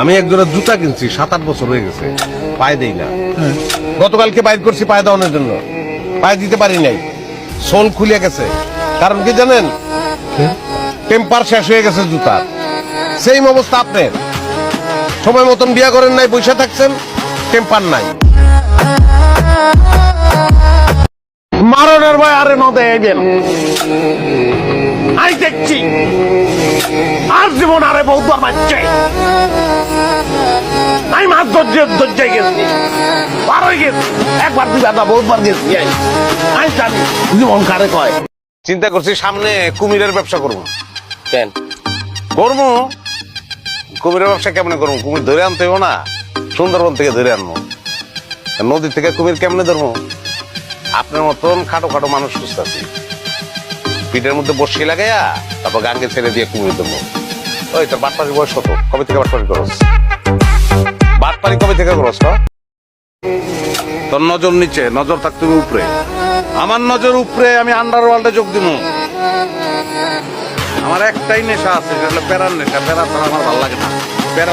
আমি এক জোড়া জুতা কিনছি সাত আট বছর হয়ে গেছে পায়ে দেই না। গতকালকে বাইর করছি পায়ে দেওয়ানোর জন্য। পায়ে দিতে পারি নাই। সোল খুলে গেছে। কারণ কি জানেন? টেম্পার শেষ হয়ে গেছে জুতার সেম অবস্থা আপনার। সময় মতন বিয়া করেন নাই বসে থাকছেন টেম্পার নাই। মারণের ভয় আরে নদে এবেন আই দেখছি। আর জীবন আরে বহুবার মারছে আমি মাছ ধৈর্য ধৈর্যাই গেছি। পার হয়ে গেছি। একবার দুইবার না বহুবার গেছি আমি জানি জীবন কারে কয়। চিন্তা করছি সামনে কুমিরের ব্যবসা করব। কেন? করব? কুমিরের ব্যবসা কেমনে করব? কুমির ধরে আনতে হইব না। সুন্দরবন থেকে ধরে আনব। নদী থেকে কুমির কেমনে ধরবো? আপনার মতন খাটো খাটো মানুষ সুস্থ আছে। পিঠের মধ্যে বসি লাগাইয়া তারপর গাঙ্গে ছেড়ে দিয়ে কুমির ধরবো। ওই তোর বাটপাড়ির বয়স কত? কবে থেকে বাটপাড়ি করস বাটপাড়ি কবে থেকে করস তোর নজর নিচে, নজর থাক তুমি উপরে। আমার নজর উপরে, আমি আন্ডারওয়ার্ল্ডে যোগ দিব আমার একটাই নেশা আছে, সেটা হলো প্যারার নেশা। প্যারা ছাড়া আমার ভালো লাগে না। প্যারা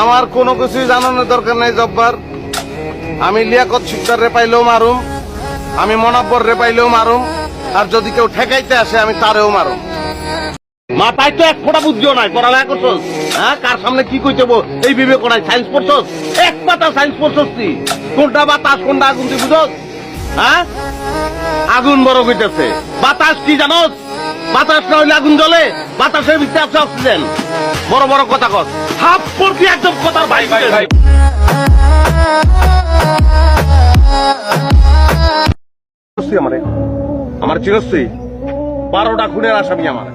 আমার কোনো কিছুই জানানোর দরকার নাই, জব্বার। আমি লিয়াকত শিকদার রে পাইলেও মারুম। আমি মনাব্বর রে পাইলেও মারুম। আর যদি কেউ ঠেকাইতে আসে, আমি তারেও মারুম। মাথায় তো এক ফোঁটা বুদ্ধিও নাই পড়ালেখা করছস? হ্যাঁ কার সামনে কি কইতে এই বিবেক নাই সায়েন্স পড়ছস? এক পাতা সায়েন্স পড়ছস তুই। কোনটা বাতাস কোনটা আগুন তুই বুঝছস? হ্যাঁ? আগুন বড় কইতেছে। বাতাস কি জানোস? বাতাস না হইলে আগুন জ্বলে? বাতাসের ভিতরে আছে অক্সিজেন। বড় বড় কথা কস। হাফ পড়তি একদম কথার ভাই ভাই ভাই আমারে আমার চিরস্ত্রী বারোটা খুনের আসামি আমার।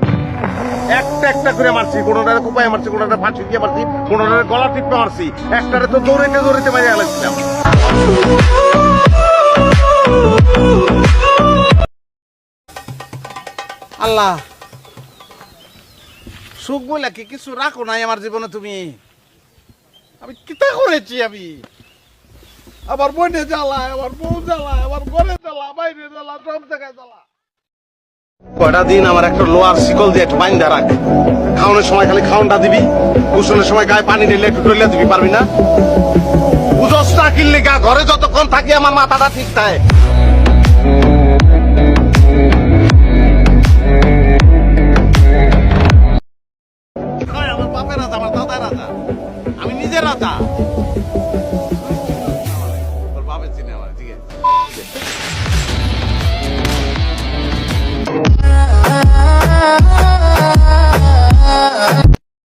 একটা একটা করে মারছি, কোনোটারে কোপায় মারছি কোনোটা ফাঁসি দিয়ে মারছি, কোনোটারে গলা টিপে মারছি, একটারে তো দৌড়াইতে দৌড়াইতে মারিয়ে আলাইছিলাম আল্লাহ, সুখ বলে কি কিছু রাখো নাই আমার জীবনে তুমি? আমি কিতা করেছি আমি? আমার বোনে জ্বালা আমার বউ জ্বালা আমার ঘরে জ্বালা বাইরে জ্বালা সব জায়গায় জ্বালা কয়টা দিন আমার একটা লোয়ার শিকল দিয়ে একটু বাইন্দা রাখ। খাওয়ানোর সময় খালি খাওয়ানটা দিবি, গোসলের সময় গায়ে পানি ঢেলে একটু ঢেলে দিবি, পারবি না? বুঝস না কিনলে গা ঘরে যতক্ষণ থাকি আমার মাথাটা ঠিক থাকে।